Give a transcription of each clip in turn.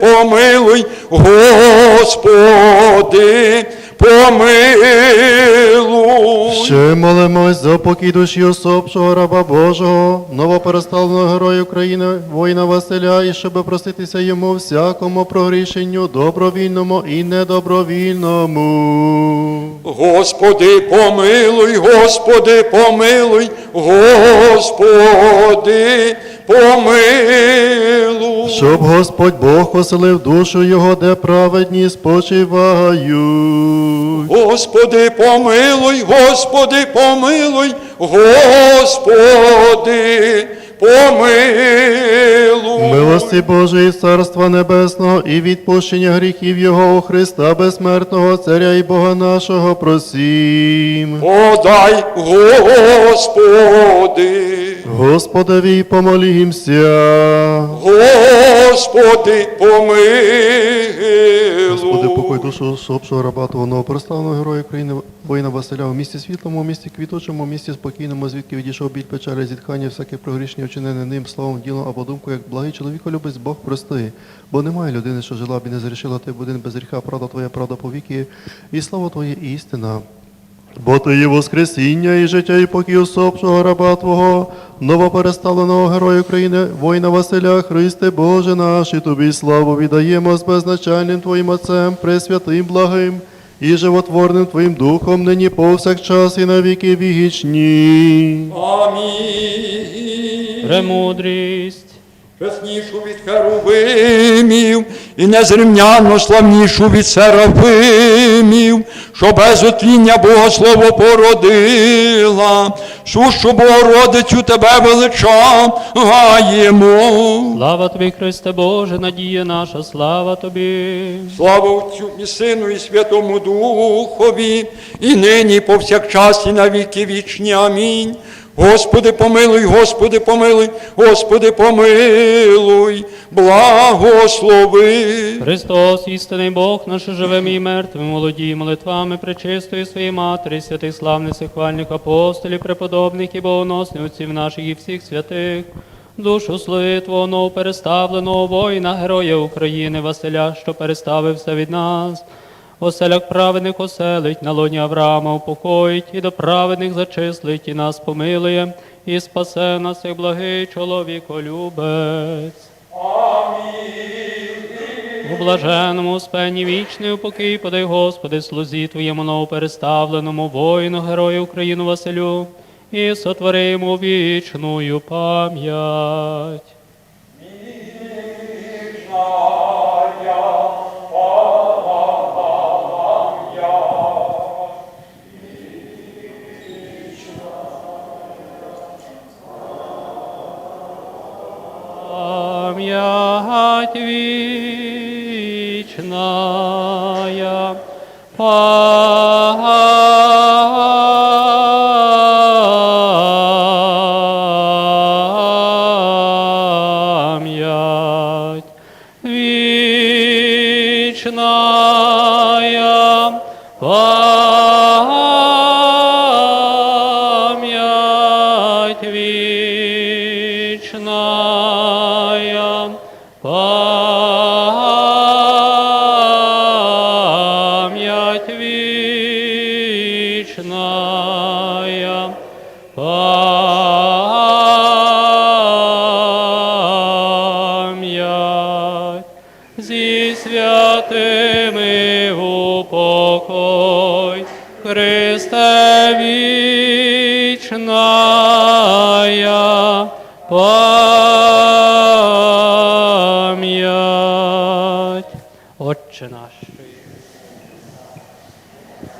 Помилуй, Господи, помилуй. Ще молимось за покій душі особшого раба Божого, новопереставленого героя України, воїна Василя, і щоб проститися йому всякому прогрішенню, добровільному і недобровільному. Господи, помилуй, Господи, помилуй, Господи, помилуй. Щоб Господь Бог оселив душу його, де праведні спочивають. Господи, помилуй, Господи, помилуй, Господи, помилуй. Милості Божої, Царства Небесного і відпущення гріхів Його у Христа Безсмертного, Царя і Бога нашого просім. Подай, Господи, Господові помолімся. Господи, Господи, покой душу усопшого раба Твого новопроставленого героя України, воїна Василя, у місті світлому, у місті квітучому, у місті спокійному, звідки відійшов біль печалі, зітхання, всяке прогрішення, вчинене ним, словом, ділом або думкою, як благий чоловіко любить, Бог прости. Бо немає людини, що жила б і не зрішила ти один без гріха, правда Твоя, правда повіки, і слава Твоя істина. Бо ти є Воскресіння і життя, і покій усопшого раба Твого, новопереставленого героя України, воїна Василя, Христе Боже наш, і Тобі славу віддаємо з безначальним Твоїм Отцем, пресвятим благим і животворним Твоїм Духом, нині повсякчас і на віки вічні. Амінь. Премудрість, Чеснішу від херувимів і незрівнянно славнішу від серафимів, що без отління Богослово породила, сущу Богородицю тебе величаємо. слава тобі, Христе Боже, надія наша, слава тобі. Слава Отцю і Сину, і Святому Духові, і нині, і повсякчас, і на віки вічні. Амінь. Господи, помилуй, Господи, помилуй, Господи, помилуй, благослови. Христос, істинний Бог, наш живим і мертвим, молоді молитвами пречистої своєї Матері, святих славних і апостолів, преподобних і богоносних отців наших і всіх святих, душу слави Твого новопереставленого воїна, героя України, Василя, що переставився від нас. Оселях праведних оселить, на лоні Авраама упокоїть, і до праведних зачислить, і нас помилує, і спасе нас, як благий чоловіколюбець. У блаженному спені вічний упокій подай, Господи, слузі Твоєму новопереставленому воїну, герою України Василю, і сотвори йому пам'ять. Пам'ять вічная, пам'ять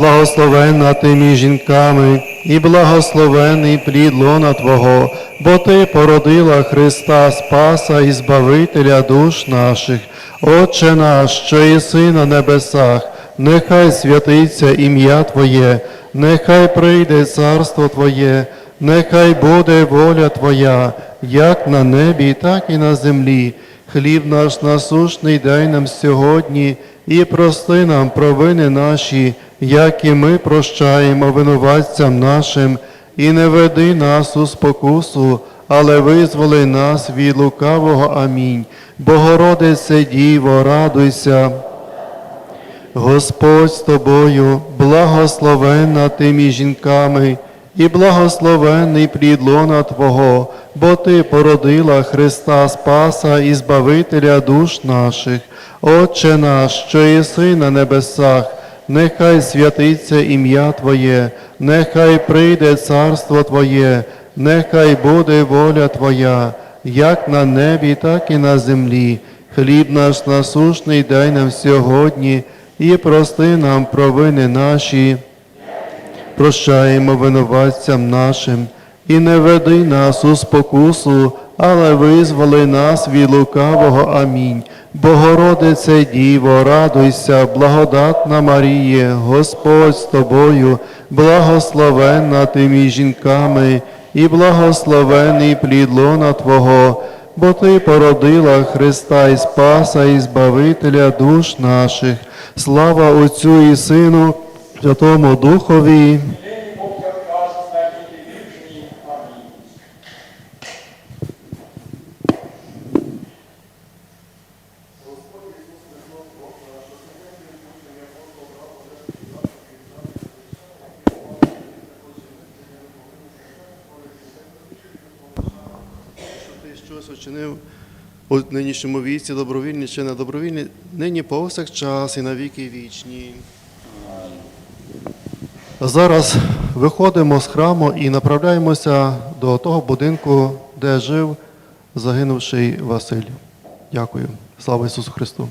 Благословенна ти між жінками, і благословений плід лона Твого, бо Ти породила Христа Спаса і Збавителя душ наших. Отче наш, що єси на небесах, нехай святиться ім'я Твоє, нехай прийде царство Твоє, нехай буде воля Твоя, як на небі, так і на землі. Хліб наш насушний дай нам сьогодні, і прости нам провини наші, як і ми прощаємо винуватцям нашим, і не веди нас у спокусу, але визволи нас від лукавого. Амінь. Богородице Діво, радуйся. Господь з тобою, благословенна ти між жінками, і благословенний плід лона Твого, бо Ти породила Христа Спаса і Збавителя душ наших. Отче наш, що єси на небесах, нехай святиться ім'я Твоє, нехай прийде царство Твоє, нехай буде воля Твоя, як на небі, так і на землі. Хліб наш насушний дай нам сьогодні, і прости нам провини наші, прощаємо винуватцям нашим, і не веди нас у спокусу, але визволи нас від лукавого. Амінь. Богородице Діво, радуйся, благодатна Маріє, Господь з тобою, благословенна ти між жінками, і благословений плід лона Твого, бо Ти породила Христа і Спаса і Збавителя душ наших. Слава Отцю і Сину, Святому Духові. Учинив у нинішньому віці, добровільні чи недобровільні, нині повсякчас і на віки вічні. Зараз виходимо з храму і направляємося до того будинку, де жив загинувший Василь. Дякую. Слава Ісусу Христу!